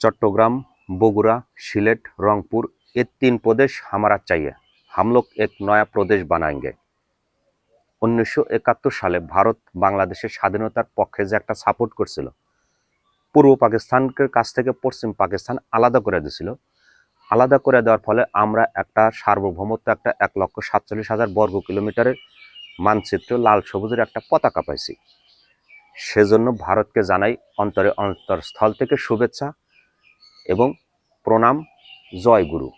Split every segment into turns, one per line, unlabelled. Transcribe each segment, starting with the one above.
চট্টগ্রাম, বগুড়া, সিলেট, রংপুর, এ তিন প্রদেশ হামারা চাইয়ে हम এক নয়া প্রদেশ प्रदेश উনিশশো উনিশশো সালে ভারত বাংলাদেশের স্বাধীনতার পক্ষে যে একটা সাপোর্ট করছিল, পূর্ব পাকিস্তানের কাছ থেকে পশ্চিম পাকিস্তান আলাদা করে দিয়েছিল আলাদা করে দেওয়ার ফলে আমরা একটা সার্বভৌমত্ব, একটা এক লক্ষ সাতচল্লিশ হাজার বর্গ কিলোমিটারের মানচিত্র লাল সবুজের একটা পতাকা পাইছি। সেজন্য ভারতকে জানাই অন্তরে অন্তরস্থল থেকে শুভেচ্ছা এবং প্রণাম, জয় গুরু।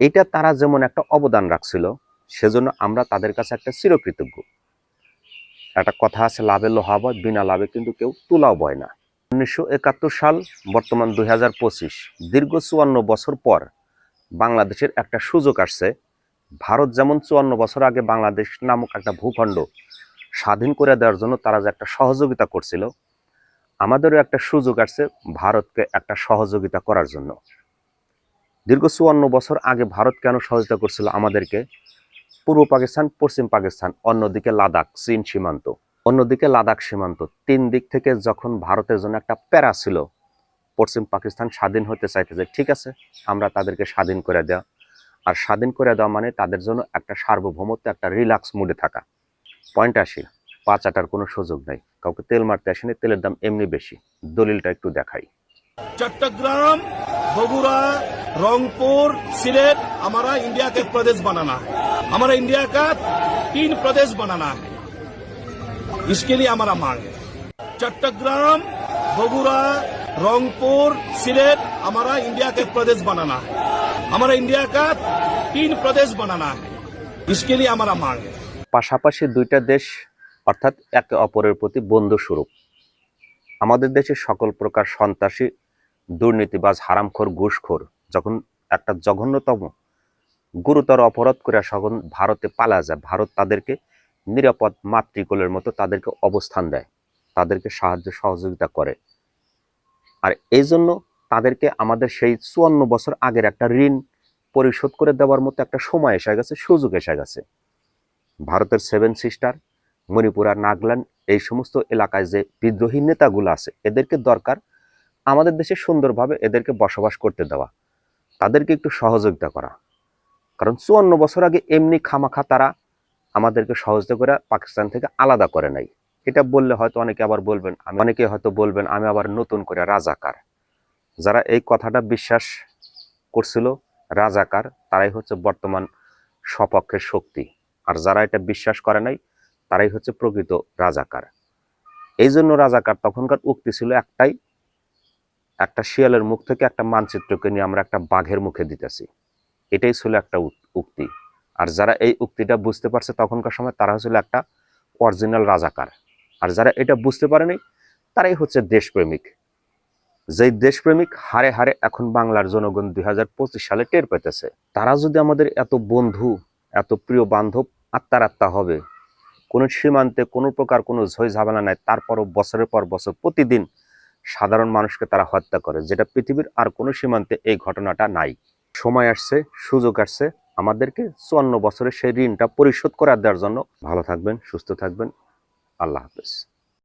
এটা তারা যেমন একটা অবদান রাখছিল, সেজন্য আমরা তাদের কাছে একটা চিরকৃতজ্ঞ। একটা কথা আছে, লাভে লোহা বয়, বিনা লাভে কিন্তু কেউ তুলাও বয় না। উনিশশো একাত্তর সাল, বর্তমান দুই হাজার পঁচিশ, দীর্ঘ চুয়ান্ন বছর পর বাংলাদেশের একটা সুযোগ আসছে। ভারত যেমন চুয়ান্ন বছর আগে বাংলাদেশ নামক একটা ভূখণ্ড স্বাধীন করে দেওয়ার জন্য তারা যে একটা সহযোগিতা করছিল আমাদেরও একটা সুযোগ আসছে ভারতকে একটা সহযোগিতা করার জন্য। দীর্ঘ চুয়ান্ন বছর আগে ভারত কেন সহযোগিতা করছিল আমাদেরকে? পূর্ব পাকিস্তান, পশ্চিম পাকিস্তান, অন্যদিকে লাদাখ, চীন সীমান্ত। অন্যদিকে লাদাখ সীমান্ত। তিন দিক থেকে যখন ভারতের জন্য একটা প্যারা ছিল, পশ্চিম পাকিস্তান স্বাধীন হতে চাইতেছে ঠিক আছে, আমরা তাদেরকে স্বাধীন করে দেওয়া আর স্বাধীন করে দেওয়া মানে তাদের জন্য একটা সার্বভৌমত্ব, একটা রিল্যাক্স মুডে থাকা। পয়েন্ট আসি। পাঁচ আটার কোনো সুযোগ নাই কাউকে তেল মারতে আসেনি তেলের দাম এমনি বেশি দলিলটা একটু দেখাই
चट्टग्राम बगुड़ा रंगपुर सिलेट हमारा इंडिया का एक प्रदेश बनाना है हमारा इंडिया का तीन प्रदेश बनाना है इसके लिए हमारा मांग है चट्टग्राम बगुड़ा रंगपुर सिलेट हमारा इंडिया का एक प्रदेश बनाना है हमारा इंडिया का तीन प्रदेश बनाना है इसके लिए हमारा मांग है
পাশাপাশি দুইটা দেশ অর্থাৎ একে অপরের প্রতি বন্ধু স্বরূপ আমাদের দেশে সকল প্রকার সন্ত্রাসী, দুর্নীতিবাজ, হারামখোর, ঘুষখোর যখন একটা জঘন্যতম, গুরুতর অপরাধ করে যখন ভারতে পালা যায়, ভারত তাদেরকে নিরাপদ মাতৃকোলের মতো তাদেরকে অবস্থান দেয়, তাদেরকে সাহায্য সহযোগিতা করে। আর এই জন্য তাদেরকে আমাদের সেই চুয়ান্ন বছর আগের একটা ঋণ পরিশোধ করে দেওয়ার মতো একটা সময় এসে গেছে, সুযোগ এসে গেছে। ভারতের সেভেন সিস্টার মণিপুর আর নাগাল্যান্ড এই সমস্ত এলাকায় যে বিদ্রোহী নেতাগুলো আছে, এদেরকে দরকার আমাদের দেশে সুন্দরভাবে এদেরকে বসবাস করতে দেওয়া। তাদেরকে একটু সহযোগিতা করা। কারণ চুয়ান্ন বছর আগে এমনি খামাখা তারা আমাদেরকে সহযোগিতা করে পাকিস্তান থেকে আলাদা করে নাই এটা বললে হয়তো অনেকে আবার বলবেন, আমি অনেকে হয়তো বলবেন, আমি আবার নতুন করে রাজাকার। যারা এই কথাটা বিশ্বাস করছিল, রাজাকার, তারাই হচ্ছে বর্তমান স্বপক্ষের শক্তি। আর যারা এটা বিশ্বাস করে নাই তারাই হচ্ছে প্রকৃত রাজাকার। এই জন্য রাজাকার তখনকার উক্তি ছিল একটাই, একটা শিয়ালের মুখ থেকে একটা মানচিত্রকে নিয়ে আমরা একটা বাঘের মুখে দিতেছি। এটাই ছিল একটা উক- উক্তি। আর যারা এই উক্তিটা বুঝতে পারছে তখনকার সময় তারা হচ্ছিল একটা অরিজিনাল রাজাকার। আর যারা এটা বুঝতে পারেনি, তারাই হচ্ছে দেশপ্রেমিক। যেই দেশপ্রেমিক হারে হারে এখন বাংলার জনগণ দুই হাজার পঁচিশ সালে টের পেতেছে। তারা যদি আমাদের এত বন্ধু, এত প্রিয় বান্ধব আত্মার আত্মা হবে কোনো সীমান্তে কোনো প্রকার কোনো ঝয় ঝামেলা নাই, তারপরও বছরের পর বছর প্রতিদিন সাধারণ মানুষকে তারা হত্যা করে, যেটা পৃথিবীর আর কোনো সীমান্তে এই ঘটনাটা নাই। সময় আসছে, সুযোগ আসছে, আমাদেরকে চুয়ান্ন বছরের সেই ঋণটা পরিশোধ করে দেওয়ার জন্য। ভালো থাকবেন, সুস্থ থাকবেন। আল্লাহ হাফেজ।